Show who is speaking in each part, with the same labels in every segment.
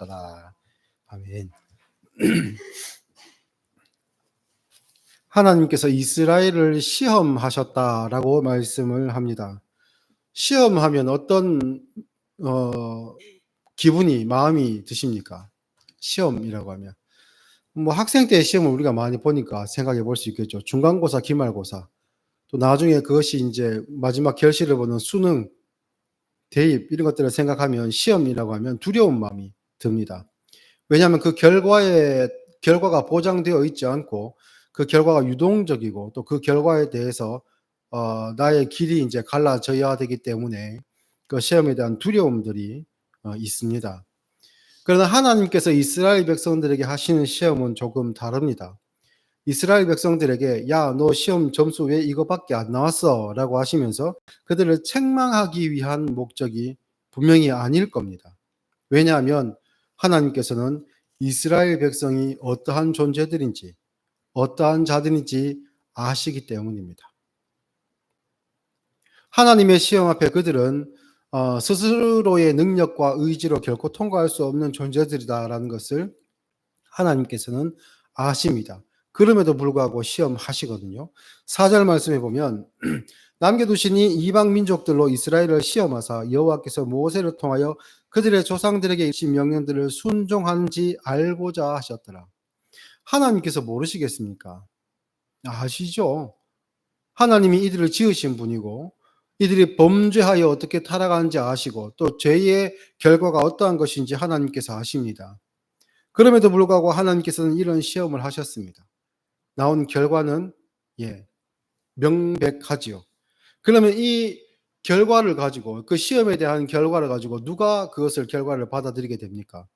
Speaker 1: 받았더라. 아멘. 하나님께서 이스라엘을 시험하셨다라고 말씀을 합니다. 시험하면 어떤 어, 기분이 마음이 드십니까? 시험이라고 하면 뭐 학생 때 시험을 우리가 많이 보니까 생각해 볼 수 있겠죠. 중간고사, 기말고사 또 나중에 그것이 이제 마지막 결실을 보는 수능, 대입 이런 것들을 생각하면 시험이라고 하면 두려운 마음이 듭니다. 왜냐하면 그 결과에 결과가 보장되어 있지 않고 그 결과가 유동적이고 또 그 결과에 대해서 어, 나의 길이 이제 갈라져야 되기 때문에 그 시험에 대한 두려움들이 어, 있습니다. 그러나 하나님께서 이스라엘 백성들에게 하시는 시험은 조금 다릅니다. 이스라엘 백성들에게 야, 너 시험 점수 왜 이거밖에 안 나왔어? 라고 하시면서 그들을 책망하기 위한 목적이 분명히 아닐 겁니다. 왜냐하면 하나님께서는 이스라엘 백성이 어떠한 존재들인지, 어떠한 자들인지 아시기 때문입니다. 하나님의 시험 앞에 그들은 어, 스스로의 능력과 의지로 결코 통과할 수 없는 존재들이다라는 것을 하나님께서는 아십니다. 그럼에도 불구하고 시험하시거든요. 4절 말씀해 보면 남겨두시니 이방 민족들로 이스라엘을 시험하사 여호와께서 모세를 통하여 그들의 조상들에게 이신 명령들을 순종한지 알고자 하셨더라. 하나님께서 모르시겠습니까? 아시죠? 하나님이 이들을 지으신 분이고 이들이 범죄하여 어떻게 타락하는지 아시고 또 죄의 결과가 어떠한 것인지 하나님께서 아십니다. 그럼에도 불구하고 하나님께서는 이런 시험을 하셨습니다. 나온 결과는 예, 명백하지요. 그러면 이 결과를 가지고 그 시험에 대한 결과를 가지고 누가 그것을 결과를 받아들이게 됩니까?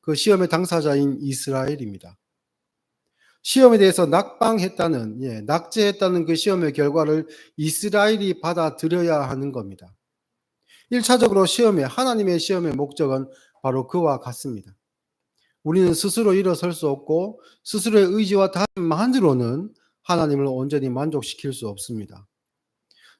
Speaker 1: 그 시험의 당사자인 이스라엘입니다. 시험에 대해서 낙방했다는, 예, 낙제했다는 그 시험의 결과를 이스라엘이 받아들여야 하는 겁니다. 1차적으로 시험의, 하나님의 시험의 목적은 바로 그와 같습니다. 우리는 스스로 일어설 수 없고, 스스로의 의지와 다짐만으로는 하나님을 온전히 만족시킬 수 없습니다.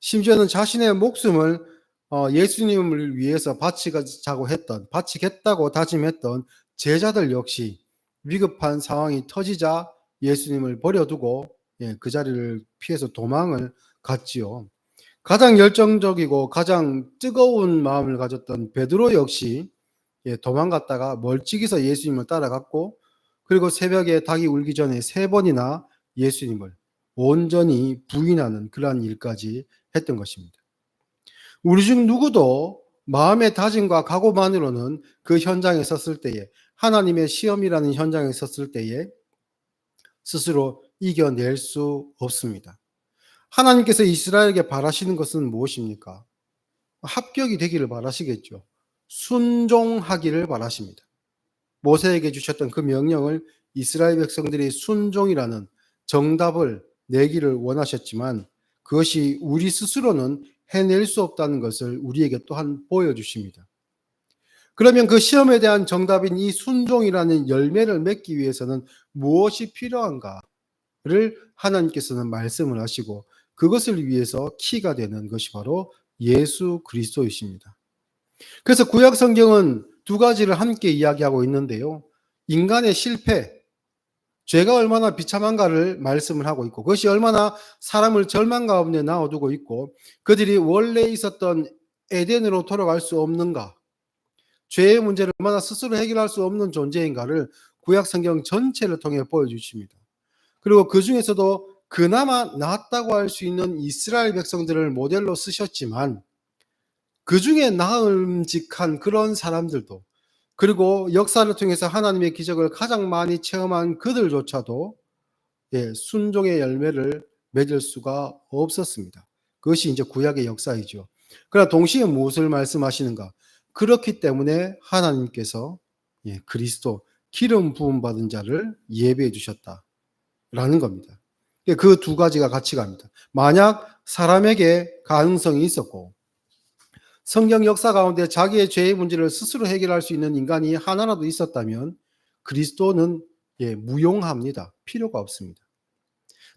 Speaker 1: 심지어는 자신의 목숨을 어, 예수님을 위해서 바치자고 했던, 바치겠다고 다짐했던 제자들 역시 위급한 상황이 터지자 예수님을 버려두고 예, 그 자리를 피해서 도망을 갔지요. 가장 열정적이고 가장 뜨거운 마음을 가졌던 베드로 역시 예, 도망갔다가 멀찍이서 예수님을 따라갔고 그리고 새벽에 닭이 울기 전에 세 번이나 예수님을 온전히 부인하는 그러한 일까지 했던 것입니다. 우리 중 누구도 마음의 다짐과 각오만으로는 그 현장에 섰을 때에 하나님의 시험이라는 현장에 섰을 때에 스스로 이겨낼 수 없습니다. 하나님께서 이스라엘에게 바라시는 것은 무엇입니까? 합격이 되기를 바라시겠죠. 순종하기를 바라십니다. 모세에게 주셨던 그 명령을 이스라엘 백성들이 순종이라는 정답을 내기를 원하셨지만 그것이 우리 스스로는 해낼 수 없다는 것을 우리에게 또한 보여주십니다. 그러면 그 시험에 대한 정답인 이 순종이라는 열매를 맺기 위해서는 무엇이 필요한가를 하나님께서는 말씀을 하시고 그것을 위해서 키가 되는 것이 바로 예수 그리스도이십니다. 그래서 구약 성경은 두 가지를 함께 이야기하고 있는데요. 인간의 실패, 죄가 얼마나 비참한가를 말씀을 하고 있고 그것이 얼마나 사람을 절망 가운데 놔두고 있고 그들이 원래 있었던 에덴으로 돌아갈 수 없는가 죄의 문제를 얼마나 스스로 해결할 수 없는 존재인가를 구약 성경 전체를 통해 보여주십니다. 그리고 그 중에서도 그나마 낫다고 할 수 있는 이스라엘 백성들을 모델로 쓰셨지만 그 중에 나음직한 그런 사람들도 그리고 역사를 통해서 하나님의 기적을 가장 많이 체험한 그들조차도 예, 순종의 열매를 맺을 수가 없었습니다. 그것이 이제 구약의 역사이죠. 그러나 동시에 무엇을 말씀하시는가? 그렇기 때문에 하나님께서 예, 그리스도 기름 부음 받은 자를 예배해 주셨다라는 겁니다. 그 두 가지가 같이 갑니다. 만약 사람에게 가능성이 있었고 성경 역사 가운데 자기의 죄의 문제를 스스로 해결할 수 있는 인간이 하나라도 있었다면 그리스도는 예, 무용합니다. 필요가 없습니다.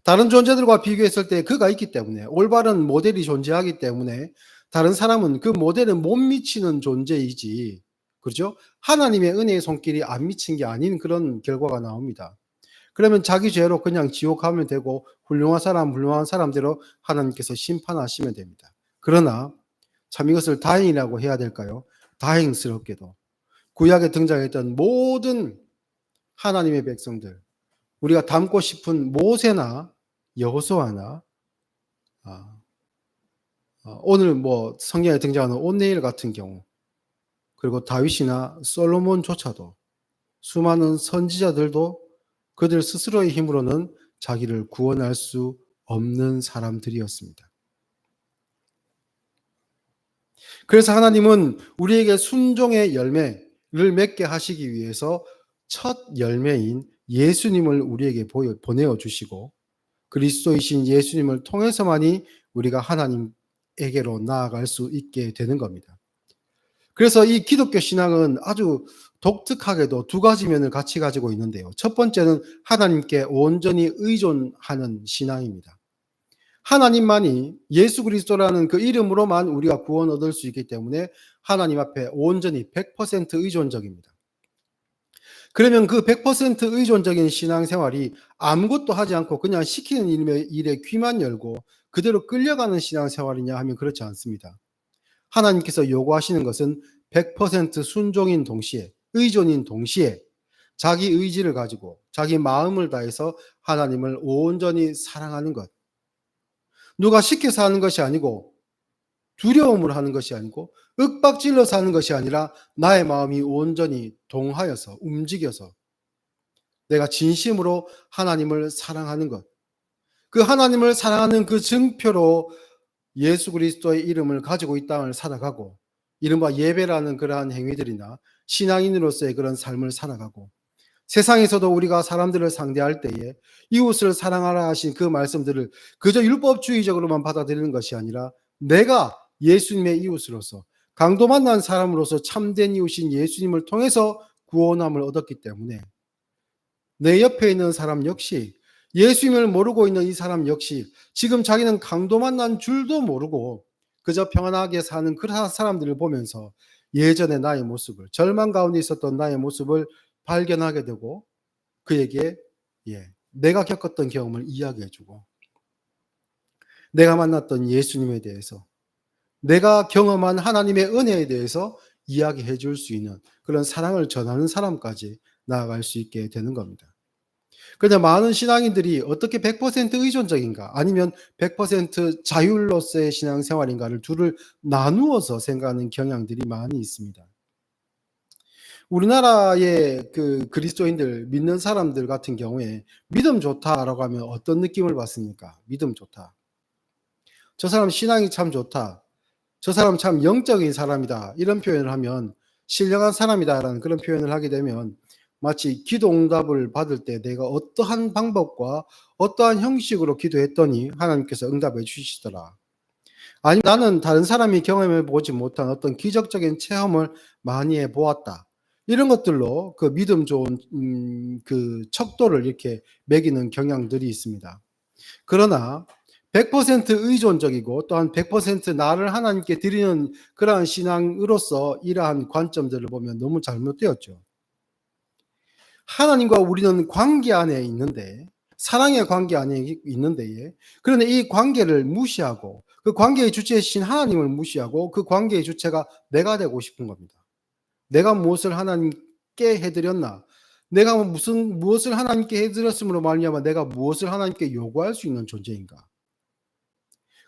Speaker 1: 다른 존재들과 비교했을 때 그가 있기 때문에 올바른 모델이 존재하기 때문에 다른 사람은 그 모델에 못 미치는 존재이지 그렇죠? 하나님의 은혜의 손길이 안 미친 게 아닌 그런 결과가 나옵니다. 그러면 자기 죄로 그냥 지옥 가면 되고 훌륭한 사람 훌륭한 사람대로 하나님께서 심판하시면 됩니다. 그러나 참 이것을 다행이라고 해야 될까요? 다행스럽게도 구약에 등장했던 모든 하나님의 백성들 우리가 닮고 싶은 모세나 여호수아나 아, 어, 오늘 뭐 성경에 등장하는 온네일 같은 경우 그리고 다윗이나 솔로몬조차도 수많은 선지자들도 그들 스스로의 힘으로는 자기를 구원할 수 없는 사람들이었습니다. 그래서 하나님은 우리에게 순종의 열매를 맺게 하시기 위해서 첫 열매인 예수님을 우리에게 보내어 주시고 그리스도이신 예수님을 통해서만이 우리가 하나님에게로 나아갈 수 있게 되는 겁니다. 그래서 이 기독교 신앙은 아주 독특하게도 두 가지 면을 같이 가지고 있는데요. 첫 번째는 하나님께 온전히 의존하는 신앙입니다. 하나님만이 예수 그리스도라는 그 이름으로만 우리가 구원 얻을 수 있기 때문에 하나님 앞에 온전히 100% 의존적입니다. 그러면 그 100% 의존적인 신앙생활이 아무것도 하지 않고 그냥 시키는 일에 귀만 열고 그대로 끌려가는 신앙생활이냐 하면 그렇지 않습니다. 하나님께서 요구하시는 것은 100% 순종인 동시에 의존인 동시에 자기 의지를 가지고 자기 마음을 다해서 하나님을 온전히 사랑하는 것. 누가 시켜서 하는 것이 아니고 두려움으로 하는 것이 아니고 윽박질러서 하는 것이 아니라 나의 마음이 온전히 동하여서 움직여서 내가 진심으로 하나님을 사랑하는 것. 그 하나님을 사랑하는 그 증표로 예수 그리스도의 이름을 가지고 이 땅을 살아가고 이른바 예배라는 그러한 행위들이나 신앙인으로서의 그런 삶을 살아가고 세상에서도 우리가 사람들을 상대할 때에 이웃을 사랑하라 하신 그 말씀들을 그저 율법주의적으로만 받아들이는 것이 아니라 내가 예수님의 이웃으로서 강도 만난 사람으로서 참된 이웃인 예수님을 통해서 구원함을 얻었기 때문에 내 옆에 있는 사람 역시 예수님을 모르고 있는 이 사람 역시 지금 자기는 강도 만난 줄도 모르고 그저 평안하게 사는 그런 사람들을 보면서 예전의 나의 모습을 절망 가운데 있었던 나의 모습을 발견하게 되고 그에게 예, 내가 겪었던 경험을 이야기해주고 내가 만났던 예수님에 대해서 내가 경험한 하나님의 은혜에 대해서 이야기해 줄 수 있는 그런 사랑을 전하는 사람까지 나아갈 수 있게 되는 겁니다. 그런데 많은 신앙인들이 어떻게 100% 의존적인가 아니면 100% 자율로서의 신앙생활인가를 둘을 나누어서 생각하는 경향들이 많이 있습니다. 우리나라의 그 그리스도인들 믿는 사람들 같은 경우에 믿음 좋다라고 하면 어떤 느낌을 받습니까? 믿음 좋다. 저 사람 신앙이 참 좋다. 저 사람 참 영적인 사람이다. 이런 표현을 하면 신령한 사람이다라는 그런 표현을 하게 되면 마치 기도 응답을 받을 때 내가 어떠한 방법과 어떠한 형식으로 기도했더니 하나님께서 응답해 주시더라. 아니 나는 다른 사람이 경험해 보지 못한 어떤 기적적인 체험을 많이 해 보았다. 이런 것들로 그 믿음 좋은 음, 그 척도를 이렇게 매기는 경향들이 있습니다. 그러나 100% 의존적이고 또한 100% 나를 하나님께 드리는 그러한 신앙으로서 이러한 관점들을 보면 너무 잘못되었죠. 하나님과 우리는 관계 안에 있는데 사랑의 관계 안에 있는데 그런데 이 관계를 무시하고 그 관계의 주체이신 하나님을 무시하고 그 관계의 주체가 내가 되고 싶은 겁니다. 내가 무엇을 하나님께 해드렸나? 내가 무슨 무엇을 하나님께 해드렸음으로 말미암아 내가 무엇을 하나님께 요구할 수 있는 존재인가?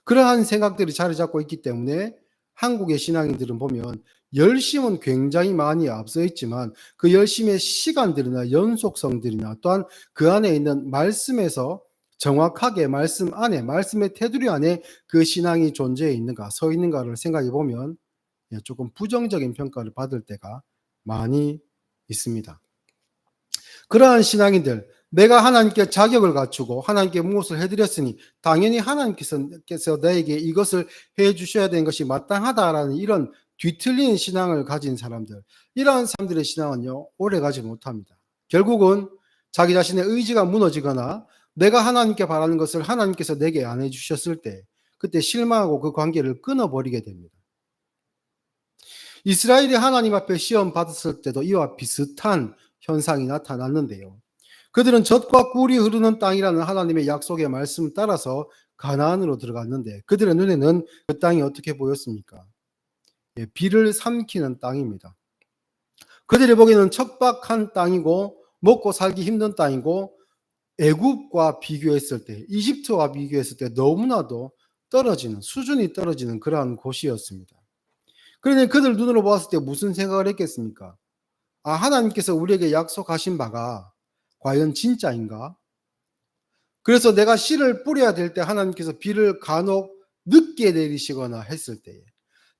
Speaker 1: 그러한 생각들이 자리 잡고 있기 때문에 한국의 신앙인들은 보면 열심은 굉장히 많이 앞서 있지만 그 열심의 시간들이나 연속성들이나 또한 그 안에 있는 말씀에서 정확하게 말씀 안에 말씀의 테두리 안에 그 신앙이 존재해 있는가 서 있는가를 생각해 보면 예, 조금 부정적인 평가를 받을 때가 많이 있습니다. 그러한 신앙인들 내가 하나님께 자격을 갖추고 하나님께 무엇을 해드렸으니 당연히 하나님께서 나에게 이것을 해 주셔야 되는 것이 마땅하다라는 이런 뒤틀린 신앙을 가진 사람들 이러한 사람들의 신앙은요 오래 가지 못합니다. 결국은 자기 자신의 의지가 무너지거나 내가 하나님께 바라는 것을 하나님께서 내게 안 해주셨을 때 그때 실망하고 그 관계를 끊어버리게 됩니다. 이스라엘이 하나님 앞에 시험 받았을 때도 이와 비슷한 현상이 나타났는데요. 그들은 젖과 꿀이 흐르는 땅이라는 하나님의 약속의 말씀 따라서 가나안으로 들어갔는데 그들의 눈에는 그 땅이 어떻게 보였습니까? 예, 비를 삼키는 땅입니다. 그들이 보기에는 척박한 땅이고 먹고 살기 힘든 땅이고 애굽과 비교했을 때 이집트와 비교했을 때 너무나도 떨어지는 수준이 떨어지는 그러한 곳이었습니다. 그러니 그들 눈으로 보았을 때 무슨 생각을 했겠습니까? 아 하나님께서 우리에게 약속하신 바가 과연 진짜인가? 그래서 내가 씨를 뿌려야 될 때 하나님께서 비를 간혹 늦게 내리시거나 했을 때에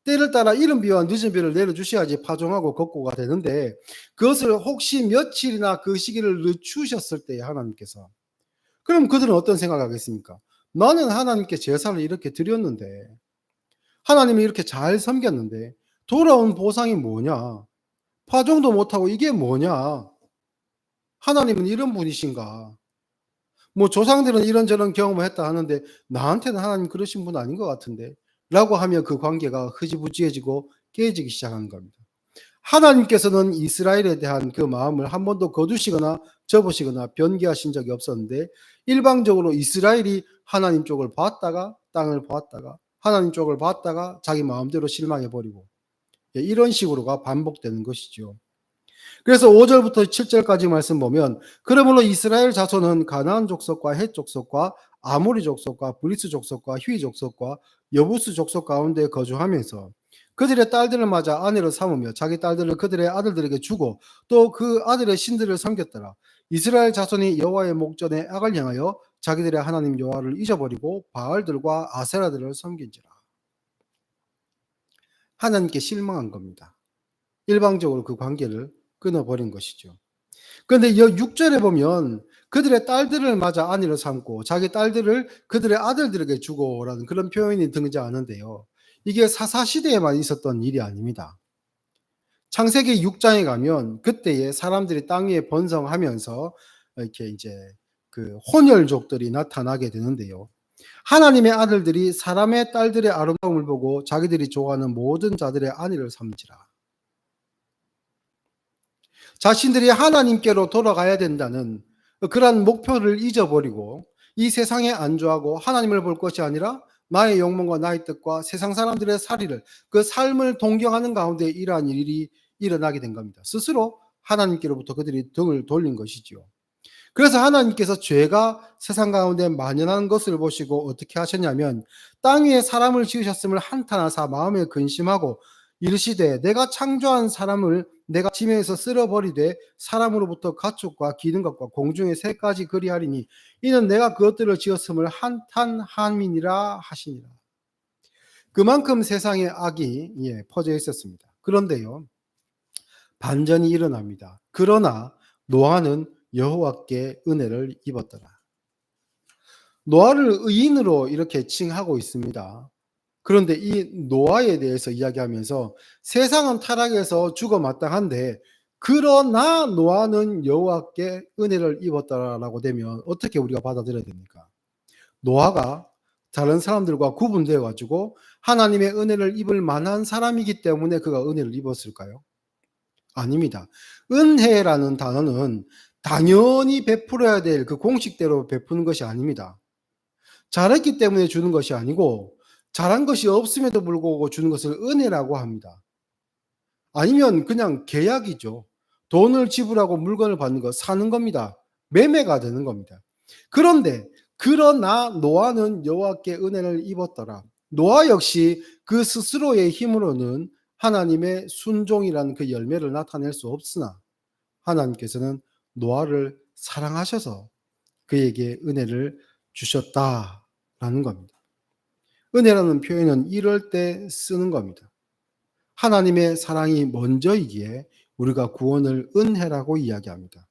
Speaker 1: 때를 따라 이른 비와 늦은 비를 내려주셔야지 파종하고 걷고가 되는데 그것을 혹시 며칠이나 그 시기를 늦추셨을 때에 하나님께서 그럼 그들은 어떤 생각하겠습니까? 나는 하나님께 제사를 이렇게 드렸는데 하나님이 이렇게 잘 섬겼는데 돌아온 보상이 뭐냐? 파종도 못하고 이게 뭐냐? 하나님은 이런 분이신가? 뭐 조상들은 이런저런 경험을 했다 하는데 나한테는 하나님 그러신 분 아닌 것 같은데 라고 하며 그 관계가 흐지부지해지고 깨지기 시작한 겁니다. 하나님께서는 이스라엘에 대한 그 마음을 한 번도 거두시거나 접으시거나 변개하신 적이 없었는데 일방적으로 이스라엘이 하나님 쪽을 봤다가 땅을 보았다가 하나님 쪽을 봤다가 자기 마음대로 실망해 버리고 예, 이런 식으로가 반복되는 것이죠. 그래서 5절부터 7절까지 말씀 보면 그러므로 이스라엘 자손은 가나안 족속과 헷 족속과 아모리 족속과 브리스 족속과 휘 족속과 여부스 족속 가운데 거주하면서 그들의 딸들을 맞아 아내로 삼으며 자기 딸들을 그들의 아들들에게 주고 또 그 아들의 신들을 섬겼더라. 이스라엘 자손이 여호와의 목전에 악을 향하여 자기들의 하나님 여호와를 잊어버리고 바알들과 아세라들을 섬긴지라. 하나님께 실망한 겁니다. 일방적으로 그 관계를 끊어버린 것이죠. 그런데 이 6절에 보면 그들의 딸들을 맞아 아내로 삼고 자기 딸들을 그들의 아들들에게 주고라는 그런 표현이 등장하는데요. 이게 사사시대에만 있었던 일이 아닙니다. 창세기 6장에 가면 그때에 사람들이 땅 위에 번성하면서 이렇게 이제 그 혼혈족들이 나타나게 되는데요. 하나님의 아들들이 사람의 딸들의 아름다움을 보고 자기들이 좋아하는 모든 자들의 아내를 삼지라. 자신들이 하나님께로 돌아가야 된다는 그러한 목표를 잊어버리고 이 세상에 안주하고 하나님을 볼 것이 아니라 나의 욕망과 나의 뜻과 세상 사람들의 살이를 그 삶을 동경하는 가운데 이러한 일이 일어나게 된 겁니다. 스스로 하나님께로부터 그들이 등을 돌린 것이지요. 그래서 하나님께서 죄가 세상 가운데 만연한 것을 보시고 어떻게 하셨냐면 땅 위에 사람을 지으셨음을 한탄하사 마음에 근심하고 이르시되 내가 창조한 사람을 내가 지면에서 쓸어버리되 사람으로부터 가축과 기는 것과 공중의 새까지 그리하리니 이는 내가 그것들을 지었음을 한탄함이니라 하시니라. 그만큼 세상에 악이 예, 퍼져 있었습니다. 그런데요. 반전이 일어납니다. 그러나 노아는 여호와께 은혜를 입었더라. 노아를 의인으로 이렇게 칭하고 있습니다. 그런데 이 노아에 대해서 이야기하면서 세상은 타락해서 죽어 마땅한데 그러나 노아는 여호와께 은혜를 입었다라고 되면 어떻게 우리가 받아들여야 됩니까? 노아가 다른 사람들과 구분되어 가지고 하나님의 은혜를 입을 만한 사람이기 때문에 그가 은혜를 입었을까요? 아닙니다. 은혜라는 단어는 당연히 베풀어야 될 그 공식대로 베푸는 것이 아닙니다. 잘했기 때문에 주는 것이 아니고 잘한 것이 없음에도 불구하고 주는 것을 은혜라고 합니다. 아니면 그냥 계약이죠. 돈을 지불하고 물건을 받는 것, 사는 겁니다. 매매가 되는 겁니다. 그런데 그러나 노아는 여호와께 은혜를 입었더라. 노아 역시 그 스스로의 힘으로는 하나님의 순종이라는 그 열매를 나타낼 수 없으나 하나님께서는 노아를 사랑하셔서 그에게 은혜를 주셨다라는 겁니다. 은혜라는 표현은 이럴 때 쓰는 겁니다. 하나님의 사랑이 먼저이기에 우리가 구원을 은혜라고 이야기합니다.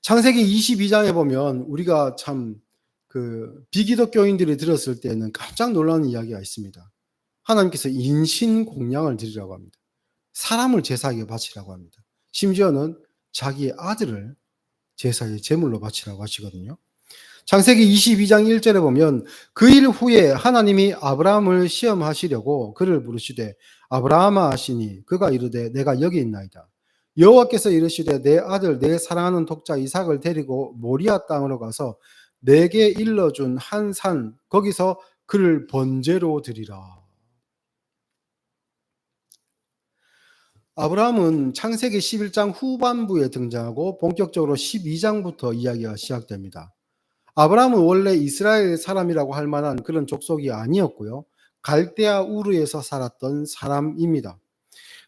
Speaker 1: 창세기 22장에 보면 우리가 참 그 비기독교인들이 들었을 때는 깜짝 놀라는 이야기가 있습니다. 하나님께서 인신 공양을 드리라고 합니다. 사람을 제사에 바치라고 합니다. 심지어는 자기의 아들을 제사에 제물로 바치라고 하시거든요. 창세기 22장 1절에 보면 그 일 후에 하나님이 아브라함을 시험하시려고 그를 부르시되 아브라함아 하시니 그가 이르되 내가 여기 있나이다. 여호와께서 이르시되 내 아들 내 사랑하는 독자 이삭을 데리고 모리아 땅으로 가서 내게 일러준 한 산 거기서 그를 번제로 드리라. 아브라함은 창세기 11장 후반부에 등장하고 본격적으로 12장부터 이야기가 시작됩니다. 아브라함은 원래 이스라엘 사람이라고 할 만한 그런 족속이 아니었고요. 갈대아 우르에서 살았던 사람입니다.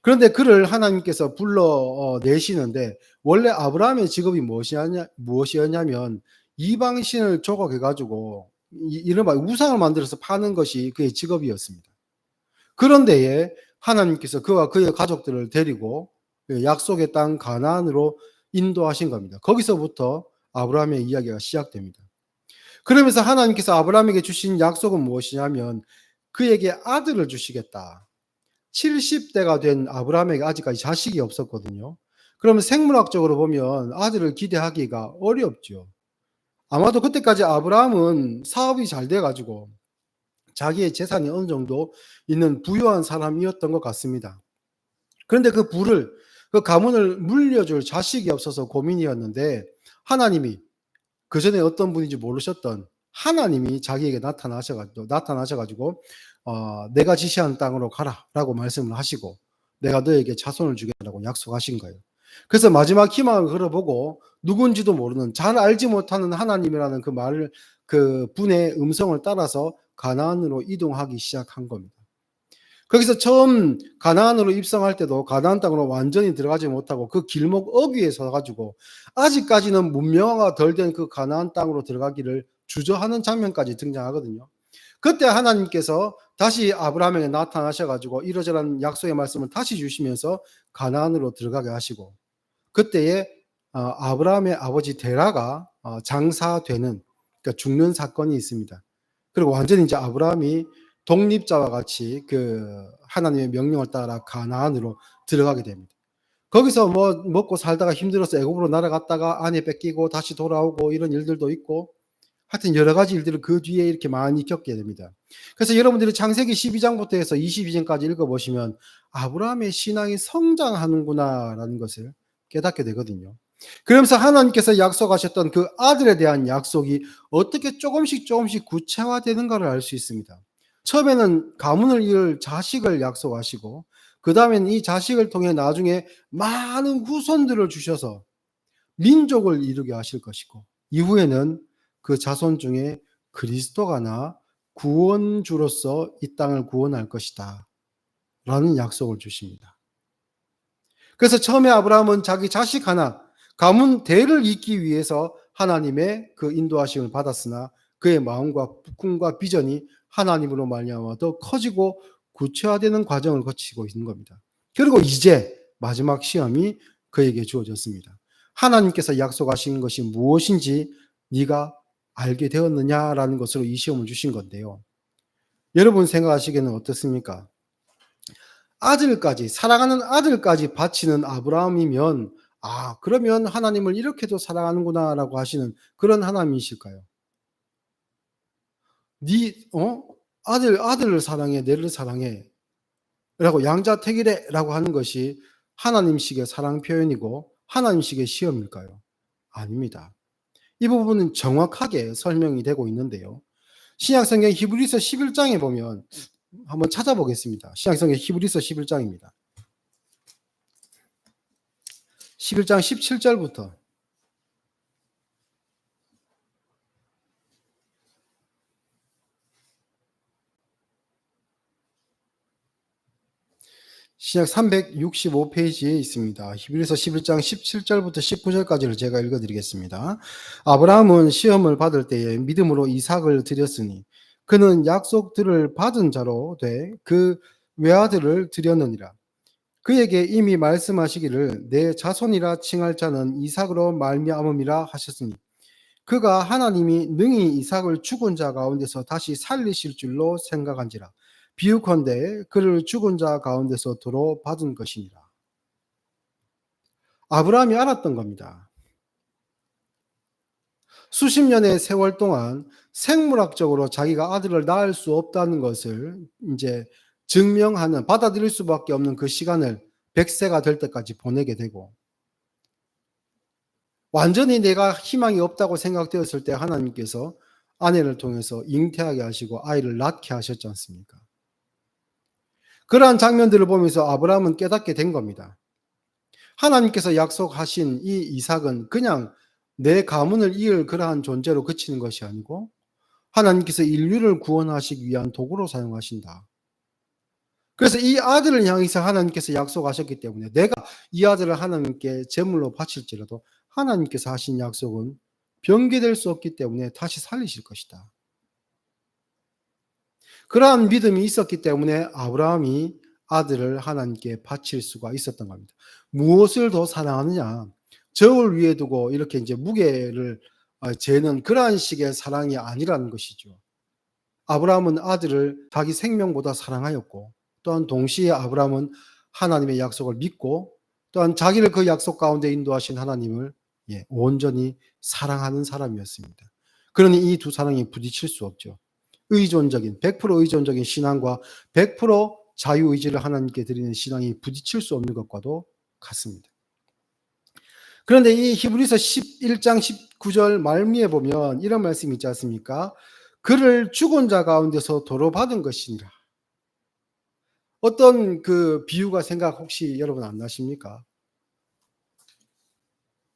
Speaker 1: 그런데 그를 하나님께서 불러 어, 내시는데 원래 아브라함의 직업이 무엇이었냐, 무엇이었냐면 이방신을 조각해 가지고 이른바 우상을 만들어서 파는 것이 그의 직업이었습니다. 그런데에 하나님께서 그와 그의 가족들을 데리고 약속의 땅 가나안으로 인도하신 겁니다. 거기서부터 아브라함의 이야기가 시작됩니다. 그러면서 하나님께서 아브라함에게 주신 약속은 무엇이냐면 그에게 아들을 주시겠다. 70대가 된 아브라함에게 아직까지 자식이 없었거든요. 그러면 생물학적으로 보면 아들을 기대하기가 어렵죠. 아마도 그때까지 아브라함은 사업이 잘 돼가지고 자기의 재산이 어느 정도 있는 부유한 사람이었던 것 같습니다. 그런데 그 부를, 그 가문을 물려줄 자식이 없어서 고민이었는데 하나님이 그 전에 어떤 분인지 모르셨던 하나님이 자기에게 나타나셔가지고, 나타나셔가지고, 어, 내가 지시한 땅으로 가라라고 말씀을 하시고, 내가 너에게 자손을 주겠다고 약속하신 거예요. 그래서 마지막 희망을 걸어보고 누군지도 모르는 잘 알지 못하는 하나님이라는 그 말을 그 분의 음성을 따라서 가나안으로 이동하기 시작한 겁니다. 거기서 처음 가나안으로 입성할 때도 가나안 땅으로 완전히 들어가지 못하고 그 길목 어귀에 서 가지고 아직까지는 문명화가 덜 된 그 가나안 땅으로 들어가기를 주저하는 장면까지 등장하거든요. 그때 하나님께서 다시 아브라함에게 나타나셔 가지고 이러저런 약속의 말씀을 다시 주시면서 가나안으로 들어가게 하시고 그때에 어, 아브라함의 아버지 데라가 어, 장사되는 그러니까 죽는 사건이 있습니다. 그리고 완전히 이제 아브라함이 독립자와 같이 그 하나님의 명령을 따라 가나안으로 들어가게 됩니다. 거기서 뭐 먹고 살다가 힘들어서 애굽으로 날아갔다가 아내 뺏기고 다시 돌아오고 이런 일들도 있고 하여튼 여러 가지 일들을 그 뒤에 이렇게 많이 겪게 됩니다. 그래서 여러분들이 창세기 12장부터 해서 22장까지 읽어보시면 아브라함의 신앙이 성장하는구나라는 것을 깨닫게 되거든요. 그러면서 하나님께서 약속하셨던 그 아들에 대한 약속이 어떻게 조금씩 조금씩 구체화되는가를 알 수 있습니다. 처음에는 가문을 이을 자식을 약속하시고 그 다음에는 이 자식을 통해 나중에 많은 후손들을 주셔서 민족을 이루게 하실 것이고 이후에는 그 자손 중에 그리스도가 나 구원주로서 이 땅을 구원할 것이다. 라는 약속을 주십니다. 그래서 처음에 아브라함은 자기 자식 하나, 가문 대를 잇기 위해서 하나님의 그 인도하심을 받았으나 그의 마음과 꿈과 비전이 하나님으로 말미암아 더 커지고 구체화되는 과정을 거치고 있는 겁니다. 그리고 이제 마지막 시험이 그에게 주어졌습니다. 하나님께서 약속하신 것이 무엇인지 네가 알게 되었느냐라는 것으로 이 시험을 주신 건데요. 여러분 생각하시기에는 어떻습니까? 아들까지 사랑하는 아들까지 바치는 아브라함이면 아 그러면 하나님을 이렇게도 사랑하는구나라고 하시는 그런 하나님이실까요? 네 어? 아들 아들을 사랑해 내를 사랑해 라고 양자택일해 라고 하는 것이 하나님식의 사랑 표현이고 하나님식의 시험일까요? 아닙니다. 이 부분은 정확하게 설명이 되고 있는데요. 신약성경 히브리서 11장에 보면 한번 찾아보겠습니다. 신약성경 히브리서 11장입니다. 11장 17절부터 신약 365페이지에 있습니다. 히브리서 11장 17절부터 19절까지를 제가 읽어드리겠습니다. 아브라함은 시험을 받을 때에 믿음으로 이삭을 드렸으니 그는 약속들을 받은 자로 돼 그 외아들을 드렸느니라. 그에게 이미 말씀하시기를 내 자손이라 칭할 자는 이삭으로 말미암음이라 하셨으니 그가 하나님이 능히 이삭을 죽은 자 가운데서 다시 살리실 줄로 생각한지라. 비유컨대 그를 죽은 자 가운데서 도로 받은 것이니라. 아브라함이 알았던 겁니다. 수십 년의 세월 동안 생물학적으로 자기가 아들을 낳을 수 없다는 것을 이제 증명하는 받아들일 수밖에 없는 그 시간을 100세가 될 때까지 보내게 되고 완전히 내가 희망이 없다고 생각되었을 때 하나님께서 아내를 통해서 잉태하게 하시고 아이를 낳게 하셨지 않습니까? 그러한 장면들을 보면서 아브라함은 깨닫게 된 겁니다. 하나님께서 약속하신 이 이삭은 그냥 내 가문을 이을 그러한 존재로 그치는 것이 아니고 하나님께서 인류를 구원하시기 위한 도구로 사용하신다. 그래서 이 아들을 향해서 하나님께서 약속하셨기 때문에 내가 이 아들을 하나님께 제물로 바칠지라도 하나님께서 하신 약속은 변개될 수 없기 때문에 다시 살리실 것이다. 그러한 믿음이 있었기 때문에 아브라함이 아들을 하나님께 바칠 수가 있었던 겁니다. 무엇을 더 사랑하느냐? 저울 위에 두고 이렇게 이제 무게를 어, 재는 그러한 식의 사랑이 아니라는 것이죠. 아브라함은 아들을 자기 생명보다 사랑하였고 또한 동시에 아브라함은 하나님의 약속을 믿고 또한 자기를 그 약속 가운데 인도하신 하나님을 예, 온전히 사랑하는 사람이었습니다. 그러니 이 두 사랑이 부딪힐 수 없죠. 의존적인 100% 의존적인 신앙과 100% 자유 의지를 하나님께 드리는 신앙이 부딪힐 수 없는 것과도 같습니다. 그런데 이 히브리서 11장 19절 말미에 보면 이런 말씀이 있지 않습니까? 그를 죽은 자 가운데서 도로 받은 것이니라. 어떤 그 비유가 생각 혹시 여러분 안 나십니까?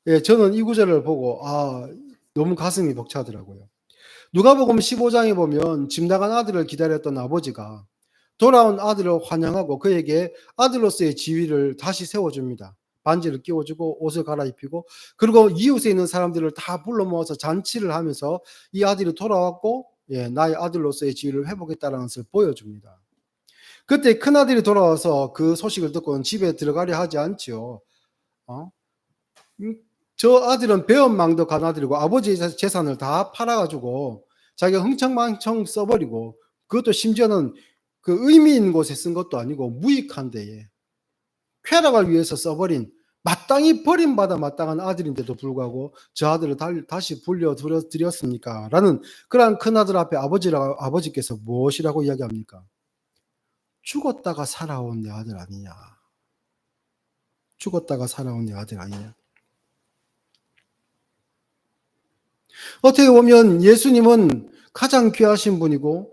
Speaker 1: 예, 저는 이 구절을 보고 아, 너무 가슴이 벅차더라고요. 누가복음 15장에 보면 집 나간 아들을 기다렸던 아버지가 돌아온 아들을 환영하고 그에게 아들로서의 지위를 다시 세워줍니다. 반지를 끼워주고 옷을 갈아입히고 그리고 이웃에 있는 사람들을 다 불러 모아서 잔치를 하면서 이 아들이 돌아왔고 예, 나의 아들로서의 지위를 회복했다는 것을 보여줍니다. 그때 큰 아들이 돌아와서 그 소식을 듣고는 집에 들어가려 하지 않지요. 어? 음, 저 아들은 배은망덕 간 아들이고 아버지의 재산을 다 팔아가지고 자기가 흥청망청 써버리고 그것도 심지어는 그 의미 있는 곳에 쓴 것도 아니고 무익한 데에 쾌락을 위해서 써버린 마땅히 버림받아 마땅한 아들인데도 불구하고 저 아들을 다시 불려드렸습니까? 라는 그러한 큰아들 앞에 아버지라, 아버지께서 무엇이라고 이야기합니까? 죽었다가 살아온 내 아들 아니냐. 죽었다가 살아온 내 아들 아니냐. 어떻게 보면 예수님은 가장 귀하신 분이고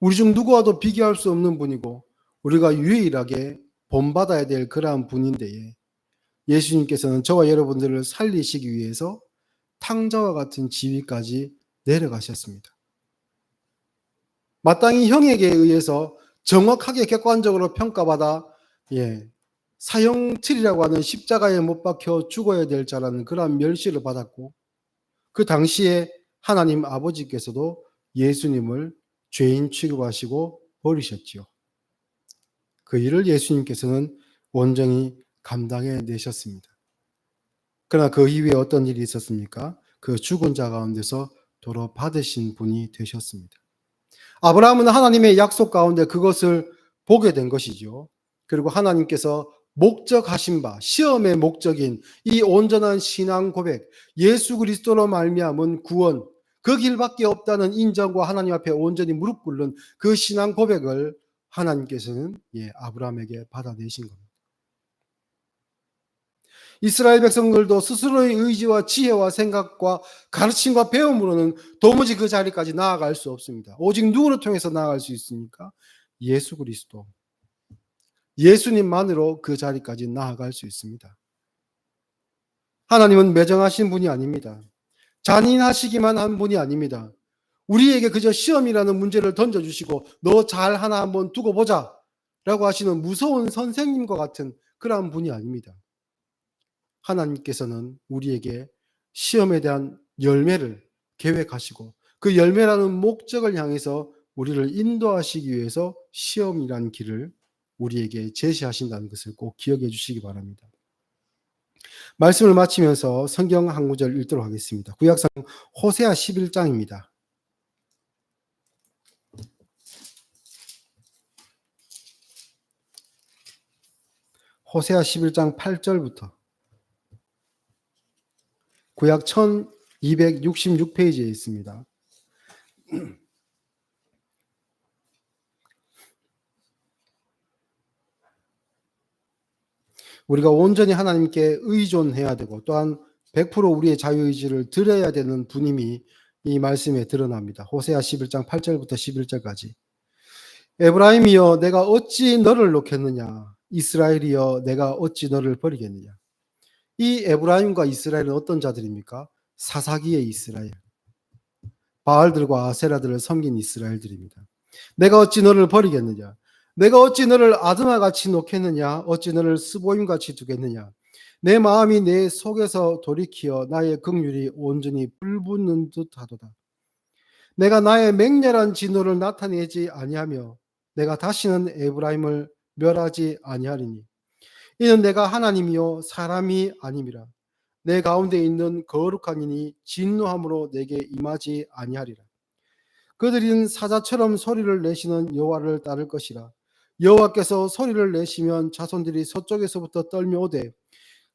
Speaker 1: 우리 중 누구와도 비교할 수 없는 분이고 우리가 유일하게 본받아야 될 그러한 분인데 예수님께서는 저와 여러분들을 살리시기 위해서 탕자와 같은 지위까지 내려가셨습니다. 마땅히 형에게 의해서 정확하게 객관적으로 평가받아 예, 사형틀이라고 하는 십자가에 못 박혀 죽어야 될 자라는 그러한 멸시를 받았고 그 당시에 하나님 아버지께서도 예수님을 죄인 취급하시고 버리셨지요. 그 일을 예수님께서는 온전히 감당해 내셨습니다. 그러나 그 이후에 어떤 일이 있었습니까? 그 죽은 자 가운데서 도로 받으신 분이 되셨습니다. 아브라함은 하나님의 약속 가운데 그것을 보게 된 것이죠. 그리고 하나님께서 목적하신 바 시험의 목적인 이 온전한 신앙 고백 예수 그리스도로 말미암은 구원 그 길밖에 없다는 인정과 하나님 앞에 온전히 무릎 꿇는 그 신앙 고백을 하나님께서는 예, 아브라함에게 받아내신 겁니다. 이스라엘 백성들도 스스로의 의지와 지혜와 생각과 가르침과 배움으로는 도무지 그 자리까지 나아갈 수 없습니다. 오직 누구를 통해서 나아갈 수 있습니까? 예수 그리스도. 예수님만으로 그 자리까지 나아갈 수 있습니다. 하나님은 매정하신 분이 아닙니다. 잔인하시기만 한 분이 아닙니다. 우리에게 그저 시험이라는 문제를 던져주시고 너 잘 하나 한번 두고 보자 라고 하시는 무서운 선생님과 같은 그러한 분이 아닙니다. 하나님께서는 우리에게 시험에 대한 열매를 계획하시고 그 열매라는 목적을 향해서 우리를 인도하시기 위해서 시험이라는 길을 우리에게 제시하신다는 것을 꼭 기억해 주시기 바랍니다. 말씀을 마치면서 성경 한 구절 읽도록 하겠습니다. 구약성 호세아 11장입니다. 호세아 11장 8절부터 구약 1266페이지에 있습니다. 우리가 온전히 하나님께 의존해야 되고 또한 100% 우리의 자유의지를 드려야 되는 분임이 이 말씀에 드러납니다. 호세아 11장 8절부터 11절까지. 에브라임이여 내가 어찌 너를 놓겠느냐 이스라엘이여 내가 어찌 너를 버리겠느냐 이 에브라임과 이스라엘은 어떤 자들입니까? 사사기의 이스라엘. 바알들과 아세라들을 섬긴 이스라엘들입니다. 내가 어찌 너를 버리겠느냐? 내가 어찌 너를 아드마 같이 놓겠느냐? 어찌 너를 스보임 같이 두겠느냐? 내 마음이 내 속에서 돌이키어 나의 긍휼이 온전히 불붙는 듯하도다. 내가 나의 맹렬한 진노를 나타내지 아니하며 내가 다시는 에브라임을 멸하지 아니하리니 이는 내가 하나님이요 사람이 아님이라. 내 가운데 있는 거룩한 이니 진노함으로 내게 임하지 아니하리라. 그들은 사자처럼 소리를 내시는 여호와를 따를 것이라. 여호와께서 소리를 내시면 자손들이 서쪽에서부터 떨며오되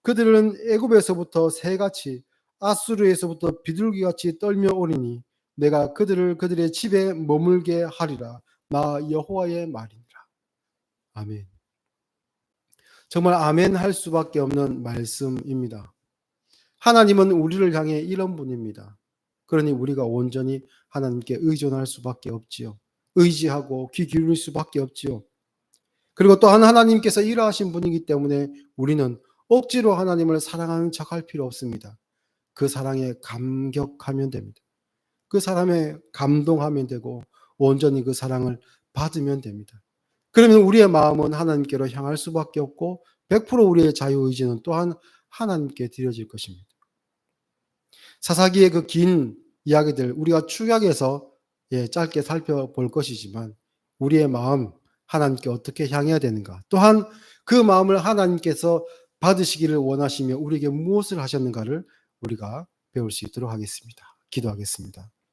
Speaker 1: 그들은 애굽에서부터 새같이 아수르에서부터 비둘기같이 떨며오리니 내가 그들을 그들의 집에 머물게 하리라. 나 여호와의 말이니라. 아멘 정말 아멘 할 수밖에 없는 말씀입니다 하나님은 우리를 향해 이런 분입니다 그러니 우리가 온전히 하나님께 의존할 수밖에 없지요 의지하고 귀 기울일 수밖에 없지요 그리고 또한 하나님께서 일하신 분이기 때문에 우리는 억지로 하나님을 사랑하는 척할 필요 없습니다. 그 사랑에 감격하면 됩니다. 그 사람에 감동하면 되고 온전히 그 사랑을 받으면 됩니다. 그러면 우리의 마음은 하나님께로 향할 수밖에 없고 100% 우리의 자유 의지는 또한 하나님께 드려질 것입니다. 사사기의 그 긴 이야기들 우리가 축약해서 예, 짧게 살펴볼 것이지만 우리의 마음 하나님께 어떻게 향해야 되는가 또한 그 마음을 하나님께서 받으시기를 원하시며 우리에게 무엇을 하셨는가를 우리가 배울 수 있도록 하겠습니다. 기도하겠습니다.